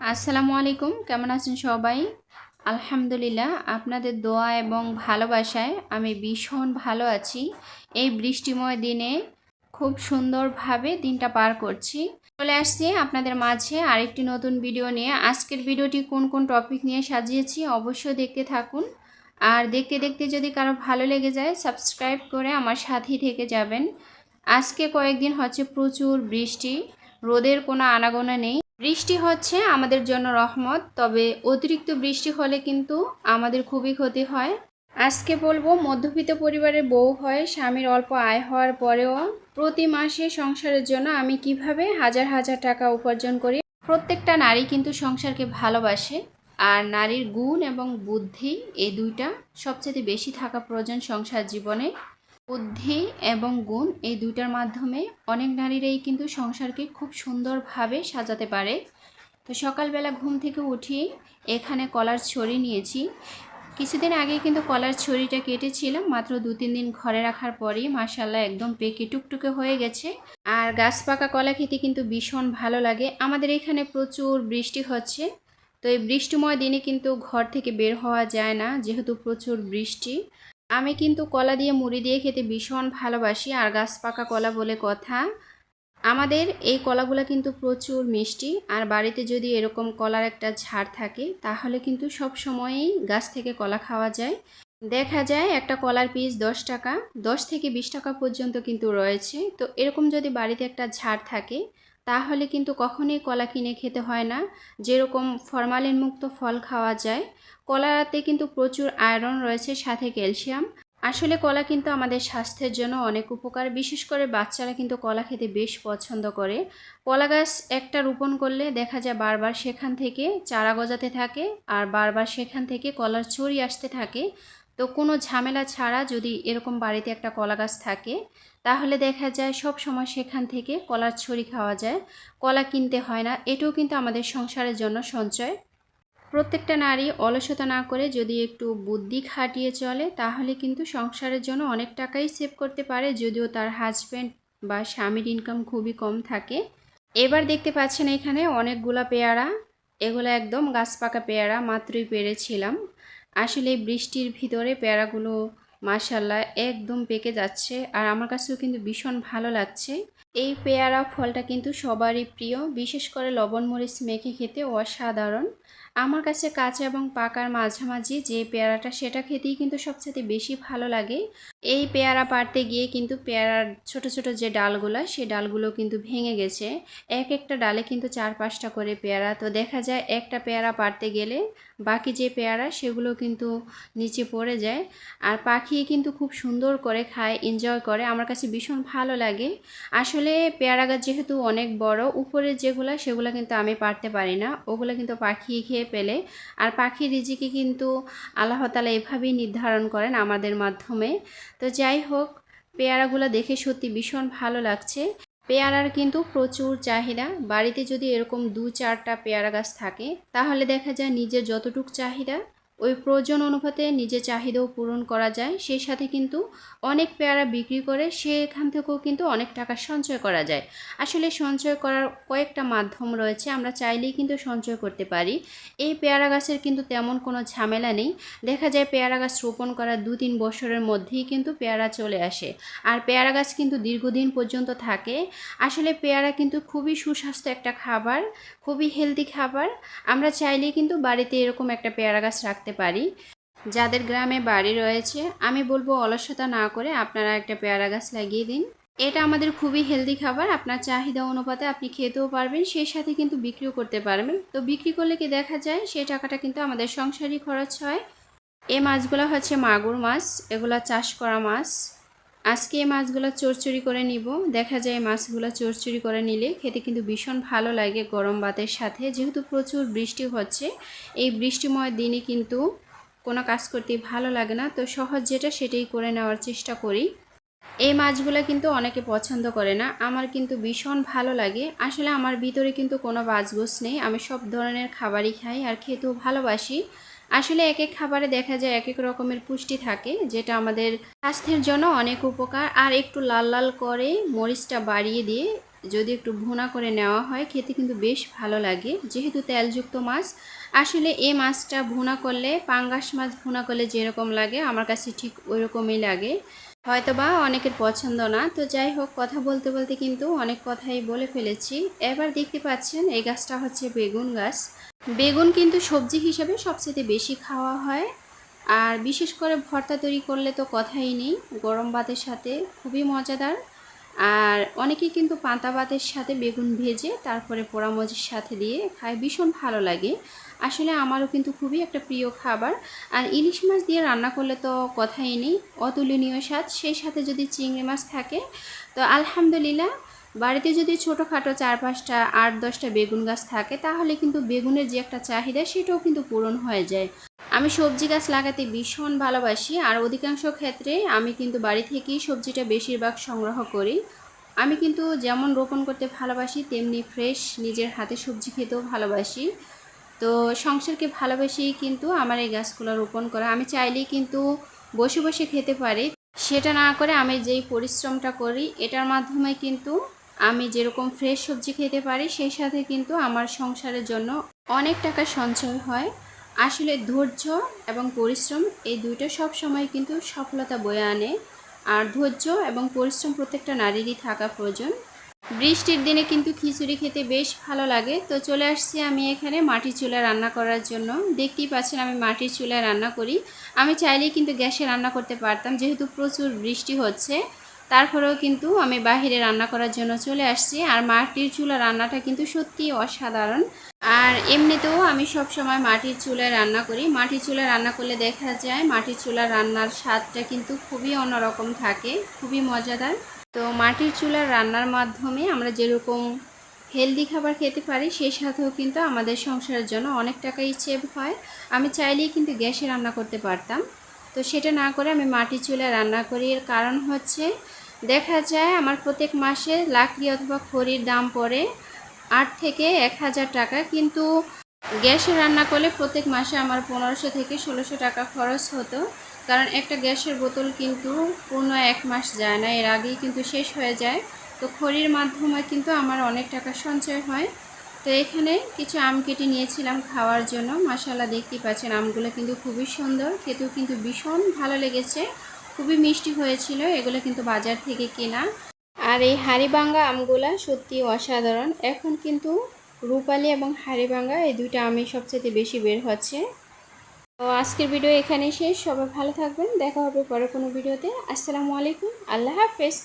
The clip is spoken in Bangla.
আসসালামু আলাইকুম, কেমন আছেন সবাই? আলহামদুলিল্লাহ, আপনাদের দোয়া এবং ভালোবাসায় আমি ভীষণ ভালো আছি। এই বৃষ্টিময় দিনে খুব সুন্দরভাবে দিনটা পার করছি। চলে আসছি আপনাদের মাঝে আরেকটি নতুন ভিডিও নিয়ে। আজকের ভিডিওটি কোন কোন টপিক নিয়ে সাজিয়েছি অবশ্যই দেখতে থাকুন। আর দেখতে দেখতে যদি কারও ভালো লেগে যায়, সাবস্ক্রাইব করে আমার সাথেই থেকে যাবেন। আজকে কয়েকদিন হচ্ছে প্রচুর বৃষ্টি, রোদের কোনো আনাগোনা নেই। বৃষ্টি হচ্ছে আমাদের জন্য রহমত, তবে অতিরিক্ত বৃষ্টি হলে কিন্তু আমাদের খুবই ক্ষতি হয়। আজকে বলব, মধ্যবিত্ত পরিবারের বউ হয় স্বামীর অল্প আয় হওয়ার পরেও প্রতি মাসে সংসারের জন্য আমি কীভাবে হাজার হাজার টাকা উপার্জন করি? প্রত্যেকটা নারী কিন্তু সংসারকে ভালোবাসে, আর নারীর গুণ এবং বুদ্ধি এই দুইটা সবচেয়ে বেশি থাকা প্রয়োজন সংসার জীবনে। বুদ্ধি এবং গুণ এই দুইটার মাধ্যমে অনেক নারীরাই কিন্তু সংসারকে খুব সুন্দরভাবে সাজাতে পারে। তো সকালবেলা ঘুম থেকে উঠি, এখানে কলার ছড়ি নিয়েছি। কিছুদিন আগে কিন্তু কলার ছড়িটা কেটেছিলাম, মাত্র দু তিন দিন ঘরে রাখার পরেই মাসাল্লাহ একদম পেকে টুকটুকে হয়ে গেছে। আর গাছ পাকা কলা খেতে কিন্তু ভীষণ ভালো লাগে। আমাদের এখানে প্রচুর বৃষ্টি হচ্ছে, তো এই বৃষ্টিময় দিনে কিন্তু ঘর থেকে বের হওয়া যায় না, যেহেতু প্রচুর বৃষ্টি। আমি কিন্তু কলা দিয়ে মুড়ি দিয়ে খেতে ভীষণ ভালোবাসি, আর গাছ পাকা কলা বলে কথা। আমাদের এই কলাগুলো কিন্তু প্রচুর মিষ্টি, আর বাড়িতে যদি এরকম কলার একটা ঝাড় থাকে, তাহলে কিন্তু সব সময়েই গাছ থেকে কলা খাওয়া যায়। দেখা যায় একটা কলার পিস দশ টাকা, দশ থেকে বিশ টাকা পর্যন্ত কিন্তু রয়েছে। তো এরকম যদি বাড়িতে একটা ঝাড় থাকে তাহলে কিন্তু কখনোই কলা কিনে খেতে হয় না। যেরকম ফরমালিন মুক্ত ফল খাওয়া যায়, কলাতে কিন্তু প্রচুর আয়রন রয়েছে, সাথে ক্যালসিয়াম। আসলে কলা কিন্তু আমাদের স্বাস্থ্যের জন্য অনেক উপকার, বিশেষ করে বাচ্চারা কিন্তু কলা খেতে বেশ পছন্দ করে। কলা গাছ একটা রোপণ করলে দেখা যায় বারবার সেখান থেকে চারা গজাতে থাকে, আর বারবার সেখান থেকে কলার ছড়ি আসতে থাকে। তো কোনো ঝামেলা ছাড়া যদি এরকম বাড়িতে একটা কলা গাছ থাকে তাহলে দেখা যায় সব সময় সেখান থেকে কলার ছড়ি খাওয়া যায়। কলা কিনতে হয় না, এটাও কিন্তু আমাদের সংসারের জন্য সঞ্চয়। প্রত্যেকটা নারী অলসতা না করে যদি একটু বুদ্ধি খাটিয়ে চলে, তাহলে কিন্তু সংসারের জন্য অনেক টাকাই সেভ করতে পারে, যদিও তার হাজব্যান্ড বা স্বামীর ইনকাম খুবই কম থাকে। এবার দেখতে পাচ্ছেন এখানে অনেকগুলা পেয়ারা, এগুলো একদম গাছ পাকা পেয়ারা মাত্রই পেরেছিলাম। আসলে বৃষ্টির ভিতরে পেয়ারাগুলো মাশাল্লাহ একদম পেকে যাচ্ছে। আর আমার কাছেও কিন্তু ভীষণ ভালো লাগছে। এই পেয়ারা ফলটা কিন্তু সবারই প্রিয়। বিশেষ করে লবণ মরিচ মেখে খেতে অসাধারণ। আমার কাছে কাঁচা এবং পাকার মাঝামাঝি যে পেয়ারাটা, সেটা খেতেই কিন্তু সবচেয়ে বেশি ভালো লাগে। এই পেয়ারা পাড়তে গিয়ে কিন্তু পেয়ারার ছোট ছোট যে ডালগুলো সেই ডালগুলো কিন্তু ভেঙে গেছে। এক একটা ডালে কিন্তু চার পাঁচটা করে পেয়ারা। তো দেখা যায় একটা পেয়ারা পাড়তে গেলে বাকি যে পেয়ারা, সেগুলো কিন্তু নিচে পড়ে যায়। আর পাখি কিন্তু খুব সুন্দর করে খায় এনজয় করে। আমার কাছে ভীষণ ভালো লাগে। আসলে পেয়ারা গাছ যেহেতু অনেক বড় উপরে যেগুলো, সেগুলো কিন্তু আমি পারতে পারি না। ওগুলো কিন্তু পাখি খেয়ে পেলে। আর পাখি রিজিকে কিন্তু আল্লাহ তালা এভাবেই নির্ধারণ করেন আমাদের মাধ্যমে। তো যাই হোক, পেয়ারাগুলো দেখে সত্যি ভীষণ ভালো লাগছে। পেয়ারার কিন্তু প্রচুর চাহিদা। বাড়িতে যদি এরকম দু চারটা পেয়ারা গাছ থাকে, তাহলে দেখা যায় নিজের যতটুক চাহিদা ওই প্রয়োজন অনুপাতে নিজের চাহিদাও পূরণ করা যায়। সেই সাথে কিন্তু অনেক পেয়ারা বিক্রি করে সেখান থেকেও কিন্তু অনেক টাকা সঞ্চয় করা যায়। আসলে সঞ্চয় করার কয়েকটা মাধ্যম রয়েছে, আমরা চাইলেই কিন্তু সঞ্চয় করতে পারি। এই পেয়ারা গাছের কিন্তু তেমন কোনো ঝামেলা নেই। দেখা যায় পেয়ারা গাছ রোপণ করার দু তিন বছরের মধ্যেই কিন্তু পেয়ারা চলে আসে। আর পেয়ারা গাছ কিন্তু দীর্ঘদিন পর্যন্ত থাকে। আসলে পেয়ারা কিন্তু খুবই সুস্বাস্থ্য একটা খাবার, খুবই হেলদি খাবার। আমরা চাইলেই কিন্তু বাড়িতে এরকম একটা পেয়ারা গাছ রাখতে পারি। যাদের গ্রামে বাড়ি রয়েছে, আমি বলব অলসতা না করে আপনারা একটা পেয়ারা গাছ লাগিয়ে দিন। এটা আমাদের খুবই হেলদি খাবার, আপনার চাহিদা অনুপাতে আপনি খেতেও পারবেন, সেই সাথে কিন্তু বিক্রিও করতে পারবেন। তো বিক্রি করলে কি দেখা যায়, সেই টাকাটা কিন্তু আমাদের সংসারই খরচ হয়। এই মাছগুলো হচ্ছে মাগুর মাছ, এগুলো চাষ করা মাছ। আজকে এই মাছগুলো চোরচুরি করে নিব। দেখা যায় মাছগুলো চোরচুরি করে নিলে খেতে কিন্তু ভীষণ ভালো লাগে গরম ভাতের সাথে। যেহেতু প্রচুর বৃষ্টি হচ্ছে, এই বৃষ্টিময় দিনে কিন্তু কোনো কাজ করতে ভালো লাগে না। তো সহজ যেটা সেটাই করে নেওয়ার চেষ্টা করি। এই মাছগুলো কিন্তু অনেকে পছন্দ করে না। আমার কিন্তু ভীষণ ভালো লাগে। আসলে আমার ভিতরে কিন্তু কোনো বাজগোস নেই। আমি সব ধরনের খাবারই খাই আর খেতেও ভালোবাসি। আসলে এক এক খাবারে দেখা যায় এক এক রকমের পুষ্টি থাকে, যেটা আমাদের স্বাস্থ্যের জন্য অনেক উপকার। আর একটু লাল লাল করে মরিচটা বাড়িয়ে দিয়ে যদি একটু ভুনা করে নেওয়া হয়, খেতে কিন্তু বেশ ভালো লাগে। যেহেতু তেলযুক্ত মাছ, আসলে এই মাছটা ভুনা করলে, পাঙ্গাস মাছ ভুনা করলে যেরকম লাগে, আমার কাছে ঠিক ওই রকমই লাগে। হয়তো বা অনেকের পছন্দ না। তো যাই হোক, কথা বলতে বলতে কিন্তু অনেক কথাই বলে ফেলেছি। এবার দেখতে পাচ্ছেন, এই গাছটা হচ্ছে বেগুন গাছ। বেগুন কিন্তু সবজি হিসেবে সবচেয়ে বেশি খাওয়া হয়। আর বিশেষ করে ভর্তা তৈরি করলে তো কথাই নেই, গরম ভাতের সাথে খুবই মজাদার। আর অনেকেই কিন্তু পান্তা ভাতের সাথে বেগুন ভেজে তারপরে পোড়ামজির সাথে দিয়ে খায়, ভীষণ ভালো লাগে। আসলে আমারও কিন্তু খুবই একটা প্রিয় খাবার। আর ইলিশ মাছ দিয়ে রান্না করলে তো কথাই নেই, অতুলনীয় স্বাদ। সেই সাথে যদি চিংড়ি মাছ থাকে, তো আলহামদুলিল্লাহ, বাড়িতে যদি ছোটোখাটো চার পাঁচটা, আট দশটা বেগুন গাছ থাকে, তাহলে কিন্তু বেগুনের যে একটা চাহিদা, সেটাও কিন্তু পূরণ হয়ে যায়। আমি সবজি গাছ লাগাতে ভীষণ ভালোবাসি, আর অধিকাংশ ক্ষেত্রে আমি কিন্তু বাড়ি থেকেই সবজিটা বেশিরভাগ সংগ্রহ করি। আমি কিন্তু যেমন রোপণ করতে ভালোবাসি, তেমনি ফ্রেশ নিজের হাতে সবজি খেতেও ভালোবাসি। তো সংসারকে ভালোবেসেই কিন্তু আমার এই গাছগুলো রোপণ করা। আমি চাইলেই কিন্তু বসে বসে খেতে পারি। সেটা না করে আমি যেই পরিশ্রমটা করি, এটার মাধ্যমে কিন্তু আমি যেরকম ফ্রেশ সবজি খেতে পারি, সেই সাথে কিন্তু আমার সংসারের জন্য অনেক টাকা সঞ্চয় হয়। আসলে ধৈর্য এবং পরিশ্রম এই দুইটা সব সময় কিন্তু সফলতা বয়ে আনে। আর ধৈর্য এবং পরিশ্রম প্রত্যেকটা নারীরই থাকা প্রয়োজন। বৃষ্টির দিনে কিন্তু খিচুড়ি খেতে বেশ ভালো লাগে। তো চলে আসছি আমি এখানে মাটির চুলায় রান্না করার জন্য। দেখতেই পাচ্ছেন আমি মাটির চুলায় রান্না করি। আমি চাইলেই কিন্তু গ্যাসে রান্না করতে পারতাম, যেহেতু প্রচুর বৃষ্টি হচ্ছে। তারপরেও কিন্তু আমি বাহিরে রান্না করার জন্য চলে আসছি। আর মাটির চুলা রান্নাটা কিন্তু সত্যিই অসাধারণ। আর এমনিতেও আমি সব সময় মাটির চুলায় রান্না করি। মাটির চুলায় রান্না করলে দেখা যায় মাটির চুলার রান্নার স্বাদটা কিন্তু খুবই অন্যরকম থাকে, খুবই মজাদার। তো মাটির চুলার রান্নার মাধ্যমে আমরা যেরকম হেলদি খাবার খেতে পারি, সেই সাথেও কিন্তু আমাদের সংসারের জন্য অনেক টাকাই সেভ হয়। আমি চাইলেই কিন্তু গ্যাসে রান্না করতে পারতাম। তো সেটা না করে আমি মাটির চুলায় রান্না করি। এর কারণ হচ্ছে দেখা যায় আমার প্রত্যেক মাসে লাকড়ি অথবা খড়ির দাম পড়ে আট থেকে এক হাজার টাকা, কিন্তু গ্যাসে রান্না করলে প্রত্যেক মাসে আমার পনেরোশো থেকে ষোলোশো টাকা খরচ হতো। কারণ একটা গ্যাসের বোতল কিন্তু পূর্ণ এক মাস যায় না, এর আগেই কিন্তু শেষ হয়ে যায়। তো খড়ির মাধ্যমে কিন্তু আমার অনেক টাকা সঞ্চয় হয়। তো এখানে কিছু আম কেটে নিয়েছিলাম খাওয়ার জন্য। মাসাল্লাহ দেখতেই পাচ্ছেন আমগুলো কিন্তু খুবই সুন্দর। খেতেও কিন্তু ভীষণ ভালো লেগেছে। খুবই মিষ্টি হয়েছিল, এগুলো কিন্তু বাজার থেকে কেনা। আর এই হাড়িভাঙ্গা আমগুলা সত্যি অসাধারণ। এখন কিন্তু রূপালি এবং হাড়িভাঙ্গা এই দুইটা আমি সবচেয়ে বেশি বের হচ্ছে। তো আজকের ভিডিও এখানে শেষ। সবাই ভালো থাকবেন। দেখা হবে পরে কোনো ভিডিওতে। আসসালামু আলাইকুম। আল্লাহ হাফেজ।